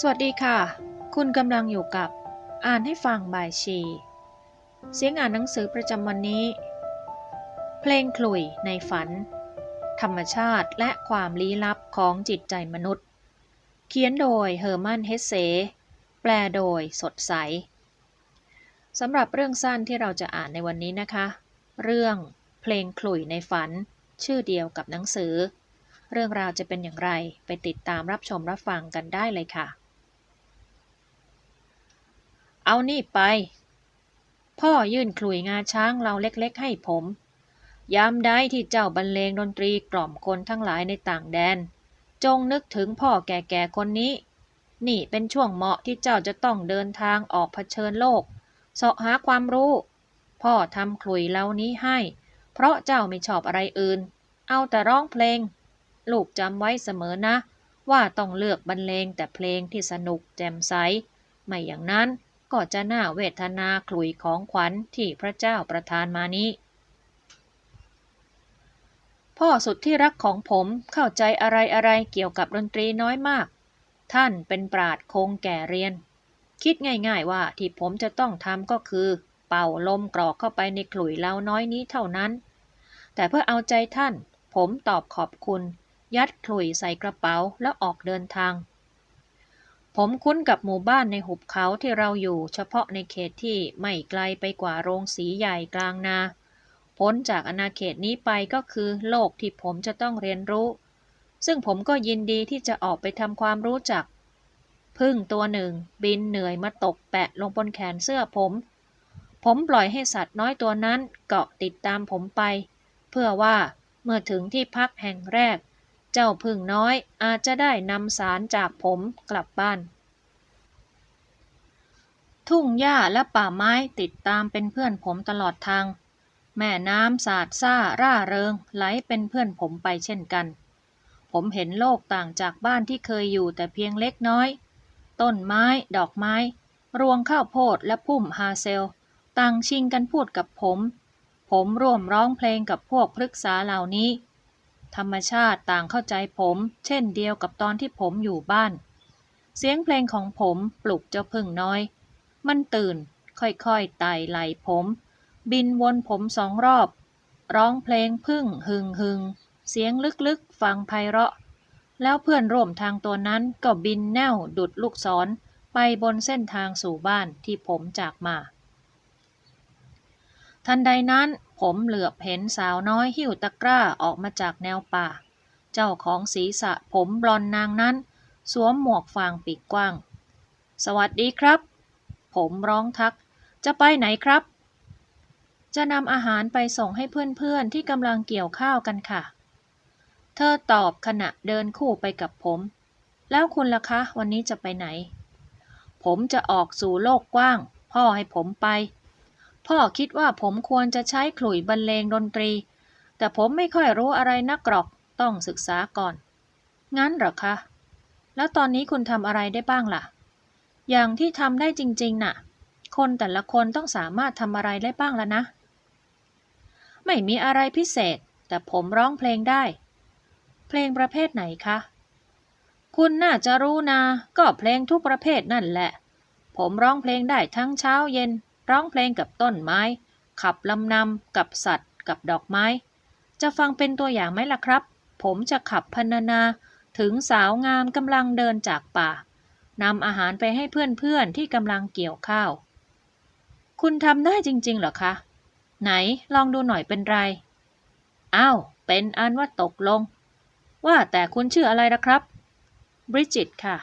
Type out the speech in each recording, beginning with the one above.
สวัสดีค่ะ คุณกำลังอยู่กับ อ่านให้ฟังบายชี เสียงอ่านหนังสือประจำวันนี้ เพลงขลุ่ยในฝัน ธรรมชาติและความลี้ลับของจิตใจมนุษย์ เขียนโดยเฮอร์มันเฮสเซแปลโดยสดใสสำหรับเรื่องสั้นที่เราจะอ่านในวันนี้นะคะ เรื่องเพลงขลุ่ยในฝัน ชื่อเดียวกับหนังสือ เรื่องราวจะเป็นอย่างไรไปติดตามรับชมรับฟังกันได้เลยค่ะ เอานี่ไป พ่อยื่นขลุ่ยงาช้างเราเล็กๆให้ผม ยามใดที่เจ้าบรรเลงดนตรีกล่อมคนทั้งหลายในต่างแดน จงนึกถึงพ่อแก่ๆคนนี้ นี่เป็นช่วงเหมาะที่เจ้าจะต้องเดินทางออกเผชิญโลกเสาะหาความรู้ พ่อทำขลุ่ยเหล่านี้ให้ เพราะเจ้าไม่ชอบอะไรอื่น เอาแต่ร้องเพลง ลูกจำไว้เสมอนะ ว่าต้องเลือกบรรเลงแต่เพลงที่สนุกแจ่มใส ไม่อย่างนั้น ก็จะน่าเวทนาขลุ่ยของขวัญที่พระเจ้าประทานมานี้ พ่อสุดที่รักของผมเข้าใจอะไรอะไรเกี่ยวกับดนตรีน้อยมาก ท่านเป็นปราดคงแก่เรียน คิดง่ายๆว่าที่ผมจะต้องทำก็คือ เป่าลมกรอกเข้าไปในขลุ่ยเล้าน้อยนี้เท่านั้น แต่เพื่อเอาใจท่าน ผมตอบขอบคุณ ยัดขลุ่ยใส่กระเป๋าแล้วออกเดินทาง ผมคุ้นกับหมู่บ้านในหุบเขาที่เราอยู่ เฉพาะในเขตที่ไม่ไกลไปกว่าโรงสีใหญ่กลางนา พ้นจากอาณาเขตนี้ไปก็คือโลกที่ผมจะต้องเรียนรู้ ซึ่งผมก็ยินดีที่จะออกไปทำความรู้จัก พึ่งตัวหนึ่ง บินเหนื่อยมาตกแปะลงบนแขนเสื้อผม ผมปล่อยให้สัตว์น้อยตัวนั้นเกาะติดตามผมไป เพื่อว่าเมื่อถึงที่พักแห่งแรก เจ้าพึ่งน้อยอาจจะได้นำสารจากผมกลับบ้าน ทุ่งหญ้าและป่าไม้ติดตามเป็นเพื่อนผมตลอดทาง แม่น้ำสาดซ่าร่าเริงไหลเป็นเพื่อนผมไปเช่นกัน ผมเห็นโลกต่างจากบ้านที่เคยอยู่แต่เพียงเล็กน้อย ต้นไม้ ดอกไม้ รวงข้าวโพดและพุ่มฮาเซล ต่างชิงกันพูดกับผม ผมร่วมร้องเพลงกับพวกพฤกษาเหล่านี้ ธรรมชาติต่างเข้าใจผม เช่นเดียวกับตอนที่ผมอยู่บ้าน เสียงเพลงของผมปลุกเจ้าพึ่งน้อย มันตื่น ค่อยๆไต่ไหลผม บินวนผมสองรอบ ร้องเพลงพึ่งหึงหึงเสียงลึกๆ ฟังไพเราะ แล้วเพื่อนร่วมทางตัวนั้นก็บินแน่วดุดลูกศรไปบนเส้นทางสู่บ้านที่ผมจากมา ทันใดนั้นผมเหลือบเห็นสาวน้อยหิ้วตะกร้าออกมาจากแนวป่า เจ้าของศีรษะผมบลอนนางนั้น สวมหมวกฟางปีกกว้าง สวัสดีครับ ผมร้องทัก จะไปไหนครับ จะนำอาหารไปส่งให้เพื่อนๆที่กำลังเกี่ยวข้าวกันค่ะ เธอตอบขณะเดินคู่ไปกับผม แล้วคุณล่ะคะวันนี้จะไปไหน ผมจะออกสู่โลกกว้าง พ่อให้ผมไป พ่อคิดว่าผมควรจะใช้ขลุ่ยบรรเลงดนตรี แต่ผมไม่ค่อยรู้อะไรนักหรอก ต้องศึกษาก่อน งั้นเหรอคะ แล้วตอนนี้คุณทำอะไรได้บ้างล่ะ อย่างที่ทำได้จริง ๆ น่ะ คนแต่ละคนต้องสามารถทำอะไรได้บ้างแล้วนะ ไม่มีอะไรพิเศษ แต่ผมร้องเพลงได้ เพลงประเภทไหนคะ คุณน่าจะรู้นะ ก็เพลงทุกประเภทนั่นแหละ ผมร้องเพลงได้ทั้งเช้าเย็น ร้องเพลงกับต้นไม้ ขับลำนำกับสัตว์ กับดอกไม้ จะฟังเป็นตัวอย่างไหมล่ะครับ ผมจะขับพรรณนา ถึงสาวงามกำลังเดินจากป่านำอาหารไปให้เพื่อนๆที่กำลังเกี่ยวข้าว คุณทำได้จริงๆเหรอคะ ไหนลองดูหน่อยเป็นไร อ้าว เป็นอันว่าตกลง ว่าแต่คุณชื่ออะไรนะครับ บริจิตค่ะ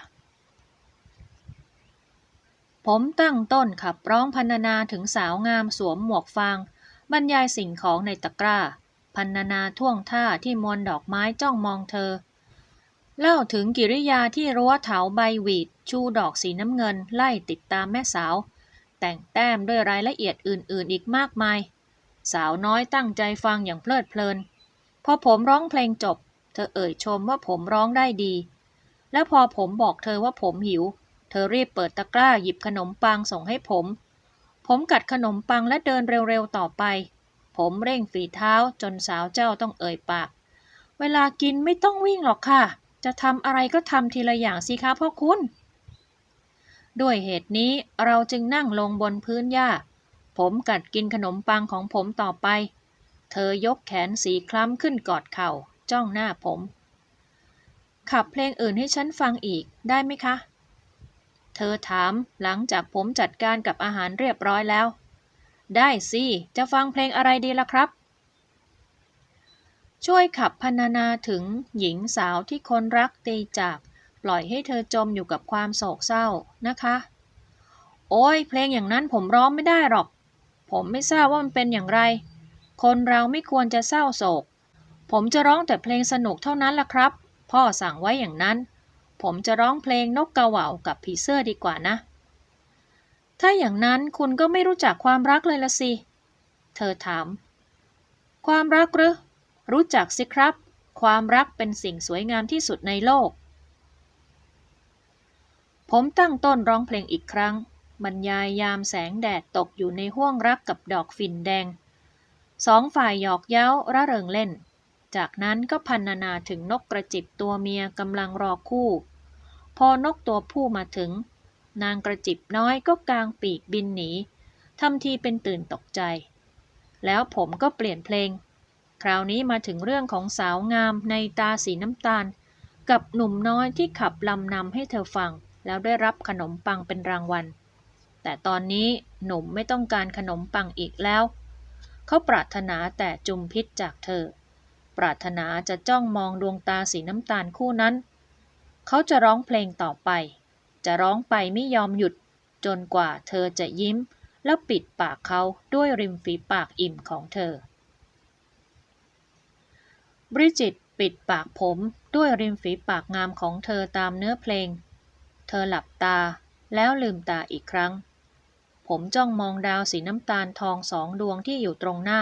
ผมตั้งต้นขับร้องพรรณนาถึงสาวงามสวมหมวกฟาง บรรยายสิ่งของในตะกร้าพรรณนาท่วงท่าที่มวลดอกไม้จ้องมองเธอ เล่าถึงกิริยาที่รั้วเถาใบหวีด ชูดอกสีน้ำเงินไล่ติดตามแม่สาว แต่งแต้มด้วยรายละเอียดอื่นๆ อีกมากมาย สาวน้อยตั้งใจฟังอย่างเพลิดเพลิน พอผมร้องเพลงจบ เธอเอ่ยชมว่าผมร้องได้ดี และพอผมบอกเธอว่าผมหิว เธอรีบเปิดตะกร้าหยิบขนมปังส่งให้ผม ผมกัดขนมปังและเดินเร็วๆต่อไป ผมเร่งฝีเท้าจนสาวเจ้าต้องเอ่ยปาก เวลากินไม่ต้องวิ่งหรอกค่ะ จะทำอะไรก็ทำทีละอย่างสิคะพ่อคุณ ด้วยเหตุนี้เราจึงนั่งลงบนพื้นหญ้า ผมกัดกินขนมปังของผมต่อไป เธอยกแขนสีคล้ำขึ้นกอดเข่า จ้องหน้าผม ขับเพลงอื่นให้ฉันฟังอีกได้ไหมคะ เธอถามหลังจากผมจัดการกับอาหารเรียบร้อยแล้ว ได้สิ จะฟังเพลงอะไรดีล่ะครับ ช่วยขับพรรณนาถึงหญิงสาวที่คนรักตีจาก ปล่อยให้เธอจมอยู่กับความโศกเศร้านะคะ โอ้ยเพลงอย่างนั้นผมร้องไม่ได้หรอก ผมไม่ทราบว่ามันเป็นอย่างไร คนเราไม่ควรจะเศร้าโศก ผมจะร้องแต่เพลงสนุกเท่านั้นล่ะครับ พ่อสั่งไว้อย่างนั้น ผมจะร้องเพลงนกกระเหว่ากับผีเสื้อดีกว่านะ ถ้าอย่างนั้นคุณก็ไม่รู้จักความรักเลยละสิ เธอถาม ความรักหรือรู้จักสิครับ ความรักเป็นสิ่งสวยงามที่สุดในโลก ผมตั้งต้นร้องเพลงอีกครั้ง บรรยายยามแสงแดดตกอยู่ในห้วงรักกับดอกฝิ่นแดง สองฝ่ายหยอกเย้าระเริงเล่น จากนั้นก็พันนานาถึงนกกระจิบตัวเมียกำลังรอคู่ พอนกตัวผู้มาถึง นางกระจิบน้อยก็กางปีกบินหนีทำทีเป็นตื่นตกใจ แล้วผมก็เปลี่ยนเพลง คราวนี้มาถึงเรื่องของสาวงามในตาสีน้ำตาล กับหนุ่มน้อยที่ขับลำนำให้เธอฟัง แล้วได้รับขนมปังเป็นรางวัล แต่ตอนนี้หนุ่มไม่ต้องการขนมปังอีกแล้ว เขาปรารถนาแต่จุมพิษจากเธอ ปรารถนาจะจ้องมองดวงตาสีน้ำตาลคู่นั้น เขาจะร้องเพลงต่อไป จะร้องไปไม่ยอมหยุด จนกว่าเธอจะยิ้ม แล้วปิดปากเขาด้วยริมฝีปากอิ่มของเธอ บริจิตปิดปากผมด้วยริมฝีปากงามของเธอตามเนื้อเพลง เธอหลับตาแล้วลืมตาอีกครั้ง ผมจ้องมองดาวสีน้ำตาลทองสองดวงที่อยู่ตรงหน้า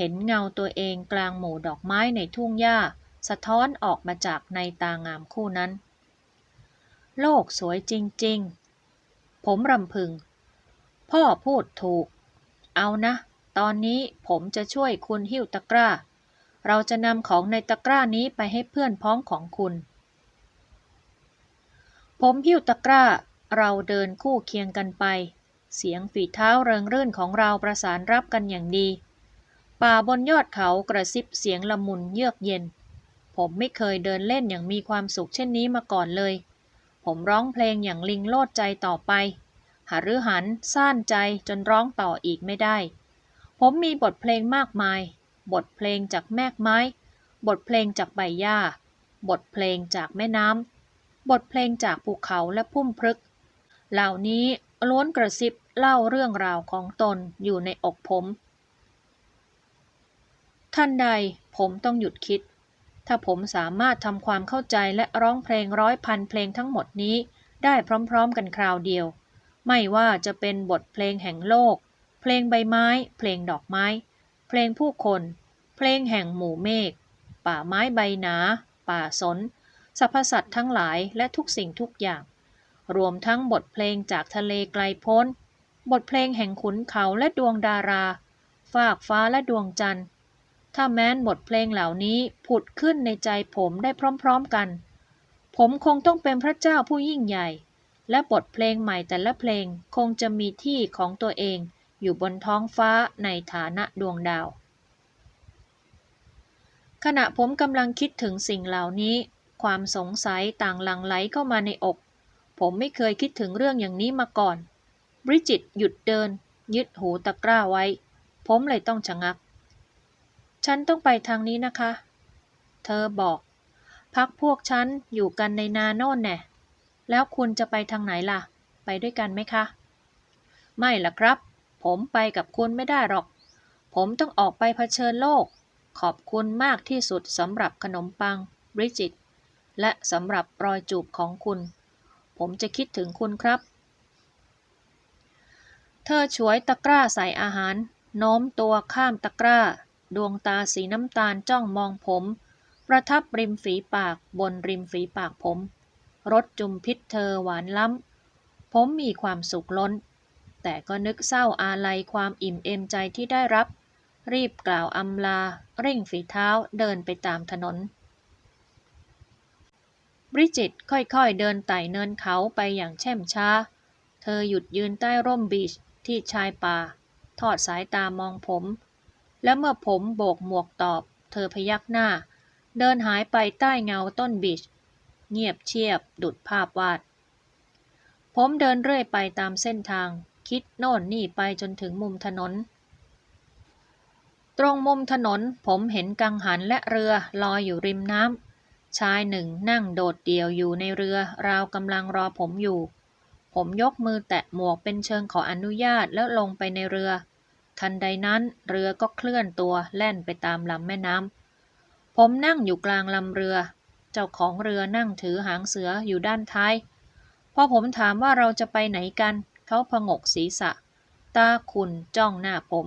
เห็นเงาตัวเองกลางหมู่ดอกไม้ในทุ่งหญ้า สะท้อนออกมาจากในตางามคู่นั้น โลกสวยจริง ๆ ผมรำพึง พ่อพูดถูก เอานะ ตอนนี้ผมจะช่วยคุณหิ้วตะกร้า เราจะนำของในตะกร้านี้ไปให้เพื่อนพ้องของคุณ ผมหิ้วตะกร้า เราเดินคู่เคียงกันไป เสียงฝีเท้าเริงรื่นของเราประสานรับกันอย่างดี ป่าบนยอดเขากระซิบเสียงละมุนเยือกเย็น ผมไม่เคยเดินเล่นอย่างมีความสุขเช่นนี้มาก่อนเลย ผมร้องเพลงอย่างลิงโลดใจต่อไป หารือหันซ่านใจจนร้องต่ออีกไม่ได้ ผมมีบทเพลงมากมาย บทเพลงจากแมกไม้ บทเพลงจากใบหญ้า บทเพลงจากแม่น้ำ บทเพลงจากภูเขาและพุ่มพฤกษ์เหล่านี้ล้วนกระซิบเล่าเรื่องราวของตนอยู่ในอกผม ท่านใดผมต้องหยุดคิด ถ้าผมสามารถทำความเข้าใจและร้องเพลงร้อยพันเพลงทั้งหมดนี้ได้พร้อมๆกันคราวเดียว ไม่ว่าจะเป็นบทเพลงแห่งโลก เพลงใบไม้ เพลงดอกไม้ เพลงผู้คน เพลงแห่งหมู่เมฆ ป่าไม้ใบหนา ป่าสน สรรพสัตว์ทั้งหลายและทุกสิ่งทุกอย่าง รวมทั้งบทเพลงจากทะเลไกลโพ้น บทเพลงแห่งขุนเขาและดวงดารา ฟากฟ้าและดวงจันทร์ ถ้าแม้นบทเพลงเหล่านี้ผุดขึ้นในใจผมได้พร้อมๆกัน ผมคงต้องเป็นพระเจ้าผู้ยิ่งใหญ่ และบทเพลงใหม่แต่ละเพลงคงจะมีที่ของตัวเองอยู่บนท้องฟ้าในฐานะดวงดาว ขณะผมกำลังคิดถึงสิ่งเหล่านี้ ความสงสัยต่างหลั่งไหลเข้ามาในอก ผมไม่เคยคิดถึงเรื่องอย่างนี้มาก่อน บริจิตหยุดเดิน ยึดหูตะกร้าไว้ ผมเลยต้องชะงัก ฉันต้องไปทางนี้นะคะ เธอบอก พักพวกฉันอยู่กันในนาโน่นแน่แล้วคุณจะไปทางไหนล่ะ ไปด้วยกันไหมคะ ไม่ล่ะครับ ผมไปกับคุณไม่ได้หรอก ผมต้องออกไปเผชิญโลก ขอบคุณมากที่สุดสำหรับขนมปังบริจิต และสำหรับรอยจูบของคุณ ผมจะคิดถึงคุณครับ เธอฉวยตะกร้าใส่อาหารโน้มตัวข้ามตะกร้า ดวงตาสีน้ำตาลจ้องมองผม ประทับริมฝีปากบนริมฝีปากผม รสจุมพิษเธอหวานล้ำ ผมมีความสุขล้น แต่ก็นึกเศร้าอาลัยความอิ่มเอมใจที่ได้รับ รีบกล่าวอำลา เร่งฝีเท้าเดินไปตามถนนบริจิตค่อยๆ เดินไต่เนินเขาไปอย่างแช่มช้า เธอหยุดยืนใต้ร่มบีชที่ชายป่า ทอดสายตามองผม และเมื่อผมโบกหมวกตอบ เธอพยักหน้า เดินหายไปใต้เงาต้นบีช เงียบเชียบ ดุดภาพวาด ผมเดินเรื่อยไปตามเส้นทาง คิดโน่นนี่ไปจนถึงมุมถนน ตรงมุมถนนผมเห็นกังหันและเรือลอยอยู่ริมน้ำ ชายหนึ่งนั่งโดดเดี่ยวอยู่ในเรือราวกำลังรอผมอยู่ ผมยกมือแตะหมวกเป็นเชิงขออนุญาตแล้วลงไปในเรือ ทันใดนั้นเรือก็เคลื่อนตัวแล่นไปตามลำแม่น้ำ ผมนั่งอยู่กลางลำเรือ เจ้าของเรือนั่งถือหางเสืออยู่ด้านท้าย พอผมถามว่าเราจะไปไหนกัน เขาพงกศีรษะ ตาคุณจ้องหน้าผม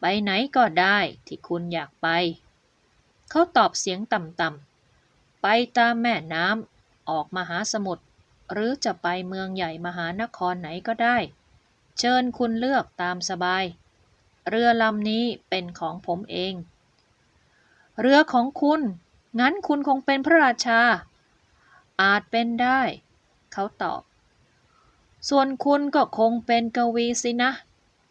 ไปไหนก็ได้ที่คุณอยากไป เขาตอบเสียงต่ำๆ ไปตามแม่น้ำออกมหาสมุทรหรือจะไปเมืองใหญ่มหานครไหนก็ได้ เชิญคุณเลือกตามสบาย เรือลำนี้เป็นของผมเอง เรือของคุณ งั้นคุณคงเป็นพระราชา อาจเป็นได้ เขาตอบ ส่วนคุณก็คงเป็นกวีสินะ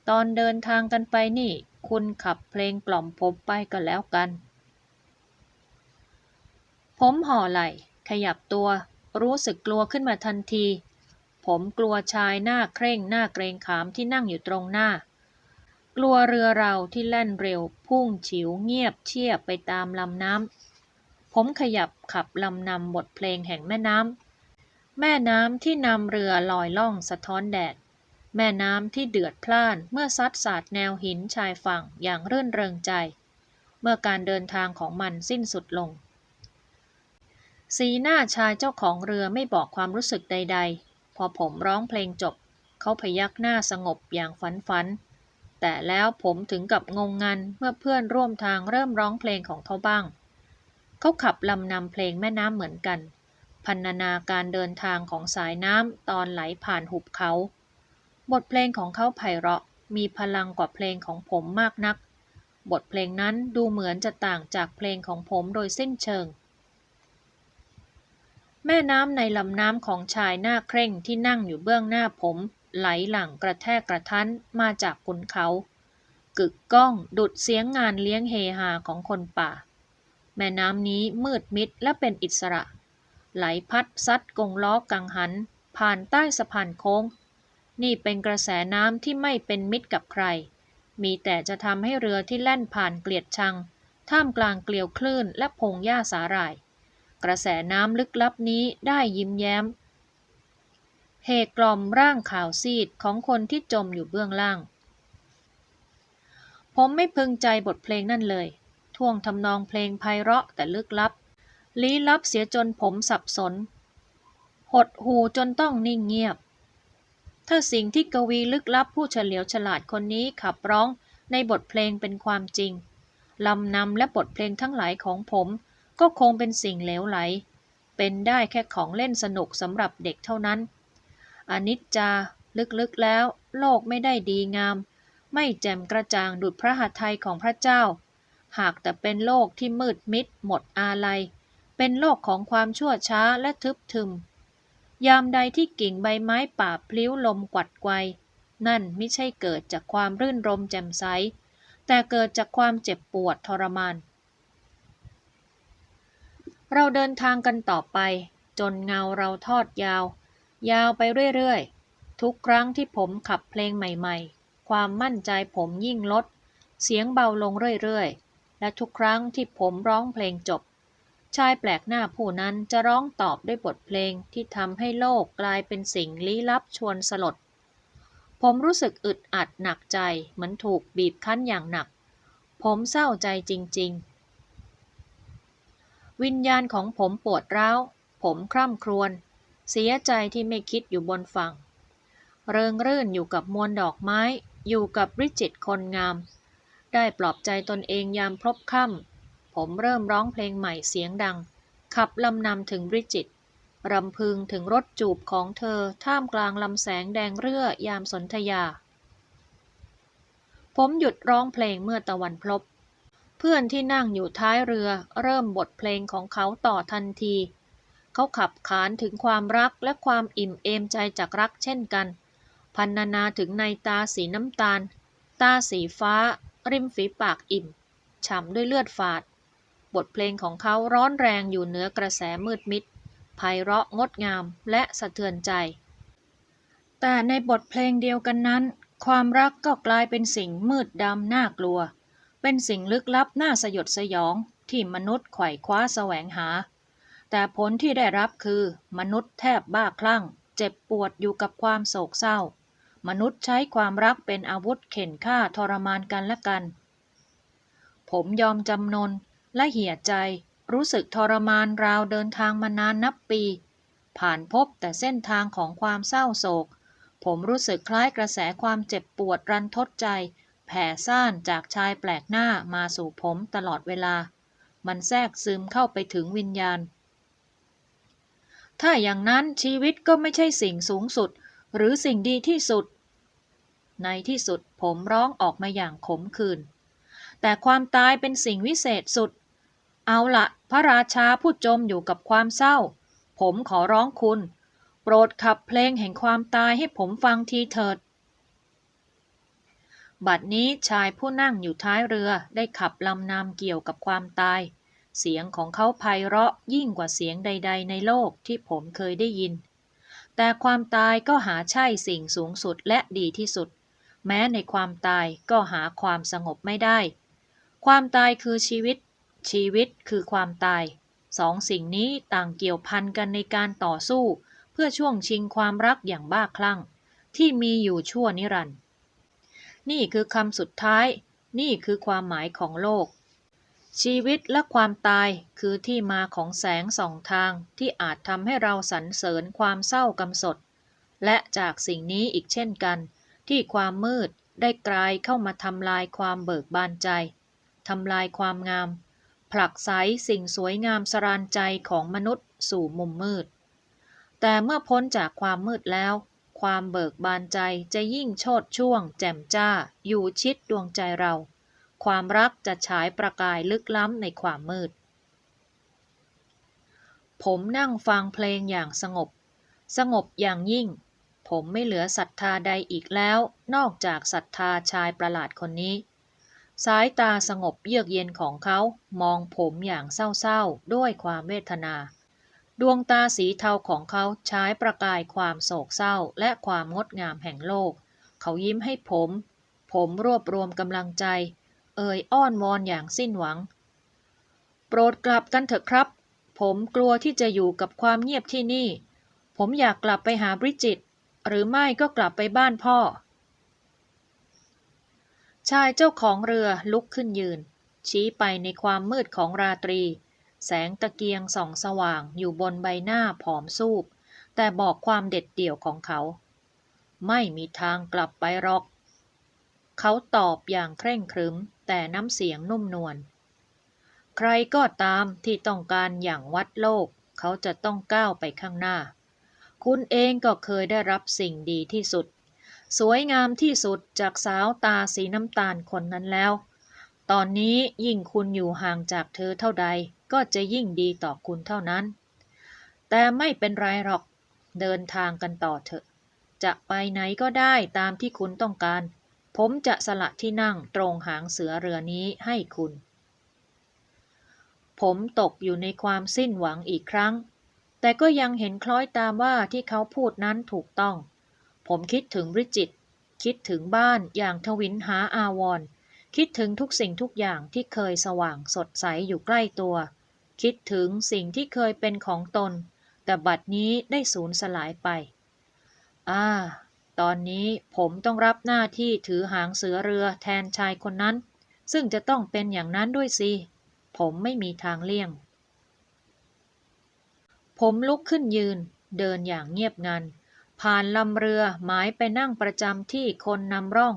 ตอนเดินทางกันไปนี่ คุณขับเพลงกล่อมผมไปก็แล้วกัน ผมห่อไหล่ขยับตัวรู้สึกกลัวขึ้นมาทันที ผมกลัวชายหน้าเคร่งหน้าเกรงขามที่นั่งอยู่ตรงหน้า กลัวเรือเราที่แล่นเร็ว พุ่งฉิวเงียบเชียบไปตามลำน้ำ ผมขยับขับลำนำบทเพลงแห่งแม่น้ำ แม่น้ำที่นำเรือลอยล่องสะท้อนแดด แม่น้ำที่เดือดพล่านเมื่อซัดสาดแนวหินชายฝั่งอย่างรื่นเริงใจ เมื่อการเดินทางของมันสิ้นสุดลง สีหน้าชายเจ้าของเรือไม่บอกความรู้สึกใด ๆ พอผมร้องเพลงจบ เขาพยักหน้าสงบอย่างฝันฝัน แต่แล้วผมถึงกับงงงันเมื่อเพื่อนร่วมทางเริ่มร้องเพลงของเขาบ้าง เขาขับลำนำเพลงแม่น้ำเหมือนกัน พันนาการเดินทางของสายน้ำตอนไหลผ่านหุบเขา บทเพลงของเขาไพเราะ มีพลังกว่าเพลงของผมมากนัก บทเพลงนั้นดูเหมือนจะต่างจากเพลงของผมโดยสิ้นเชิง แม่น้ำในลำน้ำของชายหน้าเคร่งที่นั่งอยู่เบื้องหน้าผม ไหลหลั่งกระแทกกระทันมาจากขุนเขา กึกก้องดุดเสียงงานเลี้ยงเฮฮาของคนป่า แม่น้ำนี้มืดมิดและเป็นอิสระ ไหลพัดซัดกงล้อกังหัน ผ่านใต้สะพานโค้ง นี่เป็นกระแสน้ำที่ไม่เป็นมิตรกับใคร มีแต่จะทำให้เรือที่แล่นผ่านเกลียดชัง ท่ามกลางเกลียวคลื่นและพงหญ้าสาหร่าย กระแสน้ำลึกลับนี้ได้ยิ้มแย้มเฮกล่อมร่างขาวซีดของคนที่จมอยู่เบื้องล่าง ผมไม่พึงใจบทเพลงนั่นเลย ท่วงทำนองเพลงไพเราะแต่ลึกลับ ลี้ลับเสียจนผมสับสน หดหูจนต้องนิ่งเงียบ ถ้าสิ่งที่กวีลึกลับผู้เฉลียวฉลาดคนนี้ขับร้องในบทเพลงเป็นความจริง ลำนำและบทเพลงทั้งหลายของผม ก็คงเป็นสิ่งเหลวไหล เป็นได้แค่ของเล่นสนุกสำหรับเด็กเท่านั้น อนิจจา ลึกๆแล้ว โลกไม่ได้ดีงาม ไม่แจ่มกระจ่างดุจพระหัตถ์ไทยของพระเจ้า หากแต่เป็นโลกที่มืดมิด หมดอาลัย เป็นโลกของความชั่วช้าและทึบทึม ยามใดที่กิ่งใบไม้ป่าพลิ้วลมกวัดไกวนั่นไม่ใช่เกิดจากความรื่นรมแจ่มใส แต่เกิดจากความเจ็บปวดทรมาน เราเดินทางกันต่อไป จนเงาเราทอดยาว ยาวไปเรื่อยๆ ทุกครั้งที่ผมขับเพลงใหม่ๆ ความมั่นใจผมยิ่งลด เสียงเบาลงเรื่อยๆ และทุกครั้งที่ผมร้องเพลงจบ ชายแปลกหน้าผู้นั้นจะร้องตอบด้วยบทเพลงที่ทำให้โลกกลายเป็นสิ่งลี้ลับชวนสลด ผมรู้สึกอึดอัดหนักใจเหมือนถูกบีบคั้นอย่างหนัก ผมเศร้าใจจริงๆ วิญญาณของผมปวดร้าว ผมคร่ำครวญ เสียใจที่ไม่คิดอยู่บนฝั่ง เริงรื่นอยู่กับมวลดอกไม้ อยู่กับริจิตคนงาม ได้ปลอบใจตนเองยามพบค่ำ ผมเริ่มร้องเพลงใหม่เสียงดัง ขับลำนำถึงริจิตรำพึงถึงรถจูบของเธอท่ามกลางลำแสงแดงเรื่อยามสนธยา ผมหยุดร้องเพลงเมื่อตะวันพลบ เพื่อนที่นั่งอยู่ท้ายเรือเริ่มบทเพลงของเขาต่อทันที เขาขับขานถึงความรักและความอิ่มเอมใจจากรักเช่นกัน พันนานาถึงในตาสีน้ำตาล ตาสีฟ้า ริมฝีปากอิ่ม ฉ่ำด้วยเลือดฝาด บทเพลงของเขาร้อนแรงอยู่เหนือกระแสมืดมิดไพเราะงดงามและสะเทือนใจ แต่ในบทเพลงเดียวกันนั้น ความรักก็กลายเป็นสิ่งมืดดำน่ากลัว เป็นสิ่งลึกลับน่าสยดสยองที่มนุษย์ไขว่คว้าแสวงหา แต่ผลที่ได้รับคือ มนุษย์แทบบ้าคลั่ง เจ็บปวดอยู่กับความโศกเศร้า มนุษย์ใช้ความรักเป็นอาวุธเข็นฆ่าทรมานกันและกัน ผมยอมจำนนและเหี่ยใจ รู้สึกทรมานราวเดินทางมานานนับปี ผ่านพบแต่เส้นทางของความเศร้าโศก ผมรู้สึกคล้ายกระแสความเจ็บปวดรันทดใจ แผ่ซ่านจากชายแปลกหน้ามาสู่ผมตลอดเวลา มันแทรกซึมเข้าไปถึงวิญญาณ ถ้าอย่างนั้นชีวิตก็ไม่ใช่สิ่งสูงสุด หรือสิ่งดีที่สุด ในที่สุดผมร้องออกมาอย่างขมขื่นแต่ความตายเป็นสิ่งวิเศษสุด เอาละพระราชาผู้จมอยู่กับความเศร้า ผมขอร้องคุณ โปรดขับเพลงแห่งความตายให้ผมฟังทีเถิด บัดนี้ชายผู้นั่งอยู่ท้ายเรือได้ขับลำนำเกี่ยวกับความตาย เสียงของเขาไพเราะยิ่งกว่าเสียงใด ๆ ในโลกที่ผมเคยได้ยิน แต่ความตายก็หาใช่สิ่งสูงสุดและดีที่สุด แม้ในความตายก็หาความสงบไม่ได้ ความตายคือชีวิต ชีวิตคือความตาย สองสิ่งนี้ต่างเกี่ยวพันกันในการต่อสู้ เพื่อช่วงชิงความรักอย่างบ้าคลั่ง ที่มีอยู่ชั่วนิรันดร์ นี่คือคำสุดท้าย นี่คือความหมายของโลก ชีวิตและความตายคือที่มาของแสงสองทางที่อาจทำให้เราสรรเสริญความเศร้ากำสด และจากสิ่งนี้อีกเช่นกัน ที่ความมืดได้กลายเข้ามาทำลายความเบิกบานใจทำลายความงาม ผลักไสสิ่งสวยงามสรานใจของมนุษย์สู่มุมมืด แต่เมื่อพ้นจากความมืดแล้ว ความเบิกบานใจจะยิ่งโชดช่วง แจ่มจ้า อยู่ชิดดวงใจเรา ความรักจะฉายประกายลึกล้ำในความมืด ผมนั่งฟังเพลงอย่างสงบ สงบอย่างยิ่ง ผมไม่เหลือศรัทธาใดอีกแล้ว นอกจากศรัทธาชายประหลาดคนนี้ สายตาสงบเยือกเย็นของเขามองผมอย่างเศร้าๆ ด้วยความเวทนา ดวงตาสีเทาของเขาใช้ประกายความโศกเศร้าและความงดงามแห่งโลก เขายิ้มให้ผม ผมรวบรวมกำลังใจ เอ่ยอ้อนวอนอย่างสิ้นหวัง โปรดกลับกันเถอะครับ ผมกลัวที่จะอยู่กับความเงียบที่นี่ ผมอยากกลับไปหาบริจิต หรือไม่ก็กลับไปบ้านพ่อ ชายเจ้าของเรือลุกขึ้นยืน ชี้ไปในความมืดของราตรี แสงตะเกียงส่องสว่างอยู่บนใบหน้าผอมสูบ แต่บอกความเด็ดเดี่ยวของเขา ไม่มีทางกลับไปหรอก เขาตอบอย่างเคร่งครึม แต่น้ำเสียงนุ่มนวล ใครก็ตามที่ต้องการอย่างวัดโลก เขาจะต้องก้าวไปข้างหน้า คุณเองก็เคยได้รับสิ่งดีที่สุด สวยงามที่สุดจากสาวตาสีน้ำตาลคนนั้นแล้ว ตอนนี้ยิ่งคุณอยู่ห่างจากเธอเท่าใดก็จะยิ่งดีต่อคุณเท่านั้น แต่ไม่เป็นไรหรอก เดินทางกันต่อเถอะ จะไปไหนก็ได้ตามที่คุณต้องการ ผมจะสละที่นั่งตรงหางเสือเรือนี้ให้คุณ ผมตกอยู่ในความสิ้นหวังอีกครั้ง แต่ก็ยังเห็นคล้อยตามว่าที่เขาพูดนั้นถูกต้อง ผมคิดถึงบริจิต คิดถึงบ้านอย่างทวินหาอาวร คิดถึงทุกสิ่งทุกอย่างที่เคยสว่างสดใสอยู่ใกล้ตัว คิดถึงสิ่งที่เคยเป็นของตน แต่บัดนี้ได้สูญสลายไป อ่า ตอนนี้ผมต้องรับหน้าที่ถือหางเสือเรือแทนชายคนนั้น ซึ่งจะต้องเป็นอย่างนั้นด้วยสิ ผมไม่มีทางเลี่ยง ผมลุกขึ้นยืน เดินอย่างเงียบงัน ผ่านลำเรือหมายไปนั่งประจำที่คนนำร่อง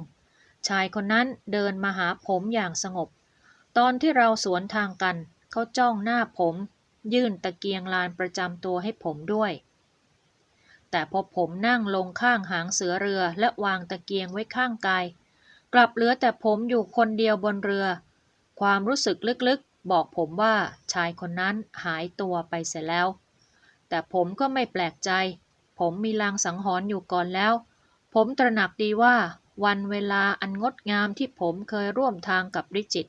ชายคนนั้นเดินมาหาผมอย่างสงบ ตอนที่เราสวนทางกัน เขาจ้องหน้าผม ยื่นตะเกียงลานประจำตัวให้ผมด้วย แต่พอผมนั่งลงข้างหางเสือเรือและวางตะเกียงไว้ข้างกาย กลับเหลือแต่ผมอยู่คนเดียวบนเรือ ความรู้สึกลึกๆ บอกผมว่าชายคนนั้นหายตัวไปเสียแล้ว แต่ผมก็ไม่แปลกใจ ผมมีลางสังหรณ์อยู่ก่อนแล้ว ผมตระหนักดีว่า วันเวลาอันงดงามที่ผมเคยร่วมทางกับริจิต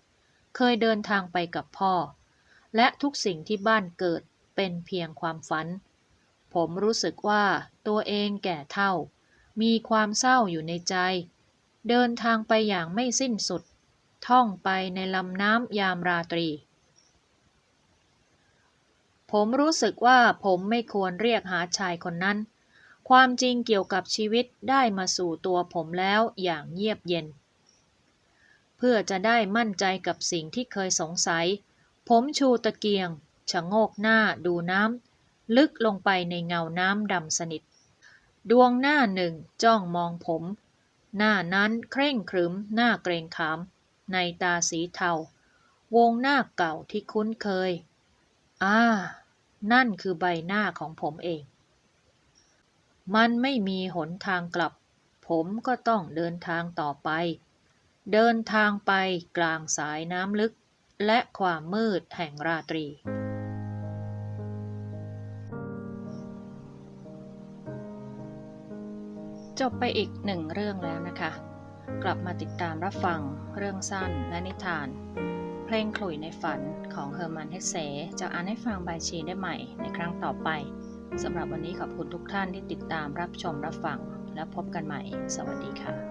เคยเดินทางไปกับพ่อ และทุกสิ่งที่บ้านเกิดเป็นเพียงความฝัน ผมรู้สึกว่าตัวเองแก่เท่า มีความเศร้าอยู่ในใจ เดินทางไปอย่างไม่สิ้นสุด ท่องไปในลำน้ำยามราตรี ผมรู้สึกว่าผมไม่ควรเรียกหาชายคนนั้น ความจริงเกี่ยวกับชีวิตได้มาสู่ตัวผมแล้วอย่างเงียบเย็น เพื่อจะได้มั่นใจกับสิ่งที่เคยสงสัย ผมชูตะเกียงชะโงกหน้าดูน้ำลึกลงไปในเงาน้ำดำสนิท ดวงหน้าหนึ่งจ้องมองผม หน้านั้นเคร่งครึมหน้าเกรงขาม ในตาสีเทาวงหน้าเก่าที่คุ้นเคย อ่า นั่นคือใบหน้าของผมเอง มันไม่มีหนทางกลับ ผมก็ต้องเดินทางต่อไป เดินทางไปกลางสายน้ำลึก และความมืดแห่งราตรีจบไปอีกหนึ่งเรื่องแล้วนะคะ กลับมาติดตามรับฟังเรื่องสั้นและนิทาน เพลงขลุ่ยในฝันของเฮอร์มันเฮเซจะอ่านให้ฟังบายชีได้ใหม่ในครั้งต่อไป สำหรับวันนี้ขอบคุณทุกท่านที่ติดตามรับชมรับฟัง และพบกันใหม่ สวัสดีค่ะ